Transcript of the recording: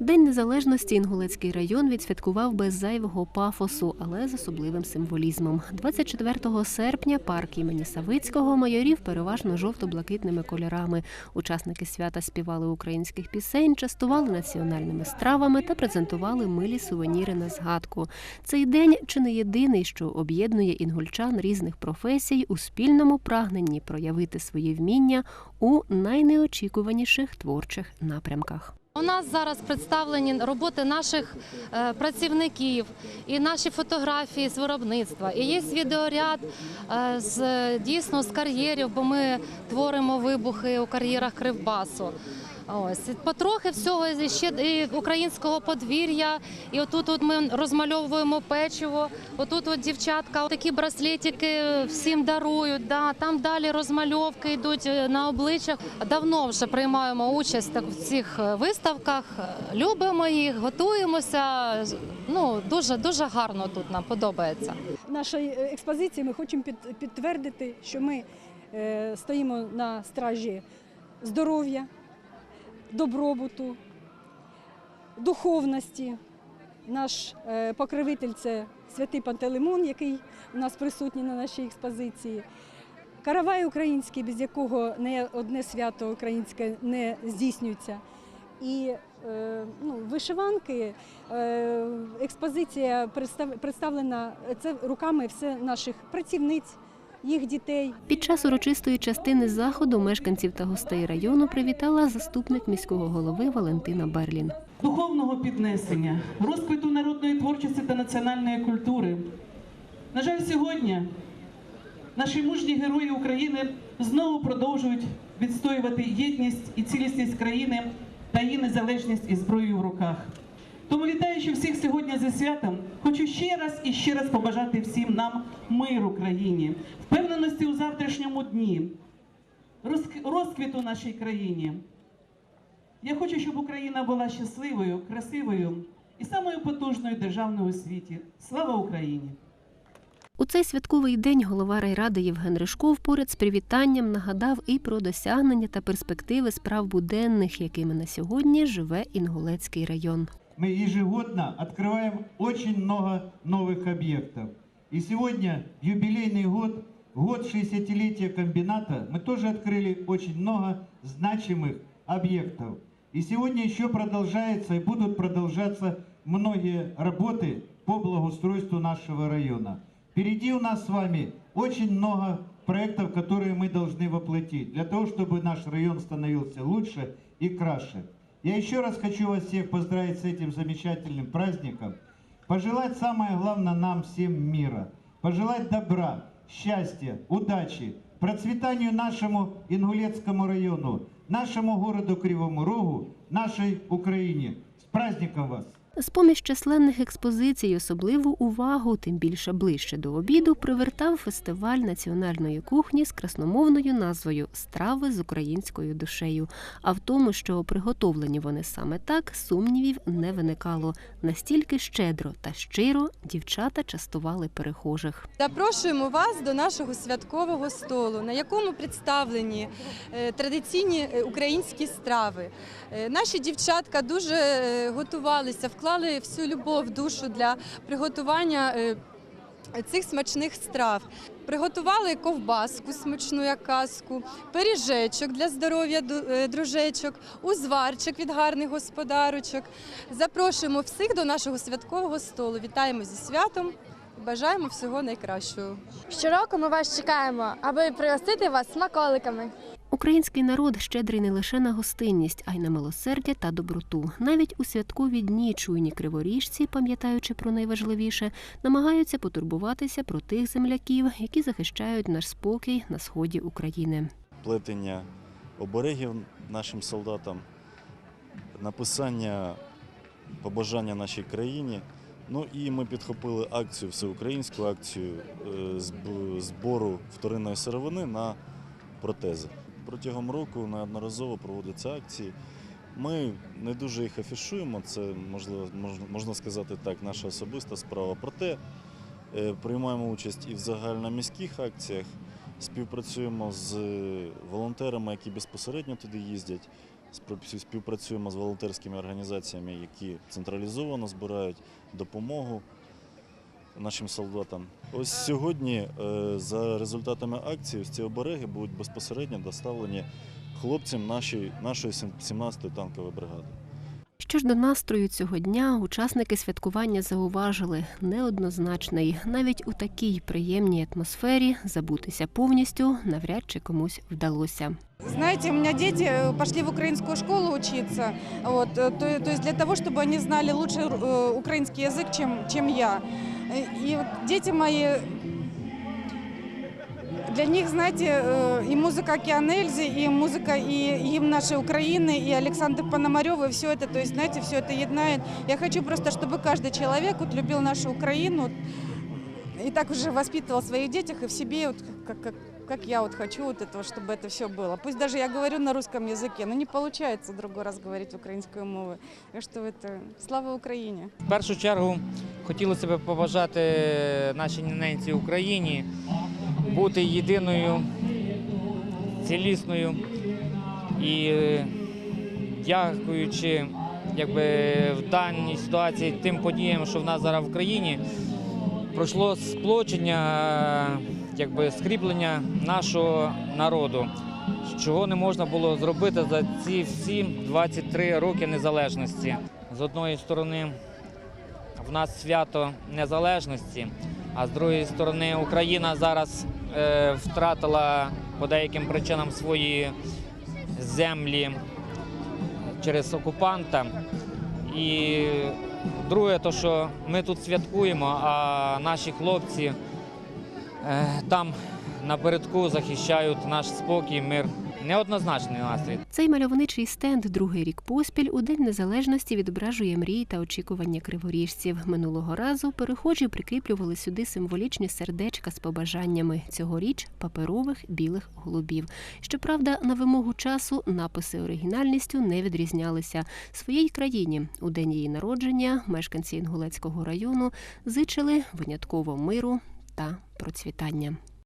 День незалежності Інгулецький район відсвяткував без зайвого пафосу, але з особливим символізмом. 24 серпня парк імені Савицького майорів переважно жовто-блакитними кольорами. Учасники свята співали українських пісень, частували національними стравами та презентували милі сувеніри на згадку. Цей день чи не єдиний, що об'єднує інгульчан різних професій у спільному прагненні проявити свої вміння у найнеочікуваніших творчих напрямках. У нас зараз представлені роботи наших е, працівників і наші фотографії з виробництва. І є відеоряд е, з дійсно з кар'єрів, бо ми творимо вибухи у кар'єрах Кривбасу. Ось потрохи всього ще і українського подвір'я. І отут от ми розмальовуємо печиво. Отут от дівчатка такі браслетики всім дарують. Да. Там далі розмальовки йдуть е, на обличчях. Давно вже приймаємо участь так в цих е, виставках. Любимо їх, готуємося. Ну дуже дуже гарно тут нам подобається. нашої е, експозиції ми хочемо під- підтвердити, що ми стоїмо на стражі здоров'я, добробуту, духовності. Наш е, покровитель це святий Пантелеймон, який у нас присутній на нашій експозиції. Каравай український, без якого не одне свято українське не здійснюється. І е, ну, вишиванки, е, експозиція представлена це руками все наших працівниць, їх дітей. Під час урочистої частини заходу мешканців та гостей району привітала заступник міського голови Валентина Берлін. духовного піднесення, розквіту народної творчості та національної культури. На жаль, сьогодні наші мужні герої України знову продовжують відстоювати єдність і цілісність країни та її незалежність із зброєю в руках. Тому, вітаючи всіх сьогодні зі святом, хочу ще раз і ще раз побажати всім нам миру країні, впевненості у завтрашньому дні, розквіту нашій країні. Я хочу, щоб Україна була щасливою, красивою і самою потужною державною у світі. Слава Україні! У цей святковий день голова райради Євген Ришков поряд з привітанням нагадав і про досягнення та перспективи справ буденних, якими на сьогодні живе Інгулецький район. Мы ежегодно открываем очень много новых объектов. И сегодня юбилейный год, год 60-летия комбината, мы тоже открыли очень много значимых объектов. И сегодня еще продолжается и будут продолжаться многие работы по благоустройству нашего района. Впереди у нас с вами очень много проектов, которые мы должны воплотить, для того, чтобы наш район становился лучше и краше. Я еще раз хочу вас всех поздравить с этим замечательным праздником. Пожелать самое главное нам всем мира. Пожелать добра, счастья, удачи, процветанию нашему Ингулецкому району, нашему городу Кривому Рогу, нашей Украине. С праздником вас! З-поміж численних експозицій особливу увагу, тим більше ближче до обіду, привертав фестиваль національної кухні з красномовною назвою Страви з українською душею. А в тому, що приготовлені вони саме так, сумнівів не виникало. Настільки щедро та щиро дівчата частували перехожих. Запрошуємо вас до нашого святкового столу, на якому представлені е, традиційні е, українські страви. Е, Наші дівчатка дуже готувалися, вклали всю любов, душу для приготування е, цих смачних страв. Приготували ковбаску смачну як казку, пиріжечок для здоров'я е, дружечок, узварчик від гарних господарочок. Запрошуємо всіх до нашого святкового столу. Вітаємо зі святом. і Бажаємо всього найкращого. Щороку ми вас чекаємо, аби пригостити вас смаколиками. Український народ щедрий не лише на гостинність, а й на милосердя та доброту. Навіть у святкові дні чуйні криворіжці, пам'ятаючи про найважливіше, намагаються потурбуватися про тих земляків, які захищають наш спокій на сході України. плетення оберегів нашим солдатам, написання побажання нашій країні. Ну і ми підхопили акцію, всеукраїнську акцію е, збору вторинної сировини на протези. Протягом року неодноразово проводяться акції. Ми не дуже їх афішуємо, це можливо можна- сказати так, наша особиста справа. Проте е, приймаємо участь і в загальноміських акціях, співпрацюємо з волонтерами, які безпосередньо туди їздять, спів- співпрацюємо з волонтерськими організаціями, які централізовано збирають допомогу нашим солдатам. Ось сьогодні, е, за результатами акції, ось ці обереги будуть безпосередньо доставлені хлопцям нашої, нашої 17-ї танкової бригади. Що ж до настрою цього дня, учасники святкування зауважили неоднозначний. Навіть у такій приємній атмосфері забутися повністю навряд чи комусь вдалося. Знаете, у меня дети э, пошли в украинскую школу учиться, вот, э, то, то есть для того, чтобы они знали лучше э, украинский язык, чем, чем я. Э, И вот дети мои, для них, знаете, э, и музыка Океан Эльзы, и музыка, и гимн нашей Украины, и Александр Пономарев, и все это, то есть, знаете, все это еднает. Я хочу просто, чтобы каждый человек вот, любил нашу Украину, и так уже воспитывал в своих детях и в себе, вот, как, как, как я вот хочу вот этого, чтобы это все было. Пусть даже я говорю на русском языке, но не получается другой раз говорить українською мовою. Так що это слава Україні! В першу чергу хотілося б побажати нашій ненці Україні бути єдиною, цілісною і е, дякуючи якби, в даній ситуації тим подіям, що в нас зараз в країні, пройшло сплочення, якби, скріплення нашого народу, чого не можна було зробити за ці всі 23 роки незалежності. З одної сторони, в нас свято незалежності, а з другої сторони, Україна зараз е, втратила по деяким причинам свої землі через окупанта. І друге, то що ми тут святкуємо, а наші хлопці там напередку захищають наш спокій, мир. Неоднозначний настрій. Цей мальовничий стенд другий рік поспіль у День Незалежності відображує мрії та очікування криворіжців. Минулого разу перехожі прикріплювали сюди символічні сердечка з побажаннями. Цьогоріч паперових білих голубів. Щоправда, на вимогу часу написи оригінальністю не відрізнялися. Своїй країні у день її народження мешканці Інгулецького району зичили винятково миру та процвітання.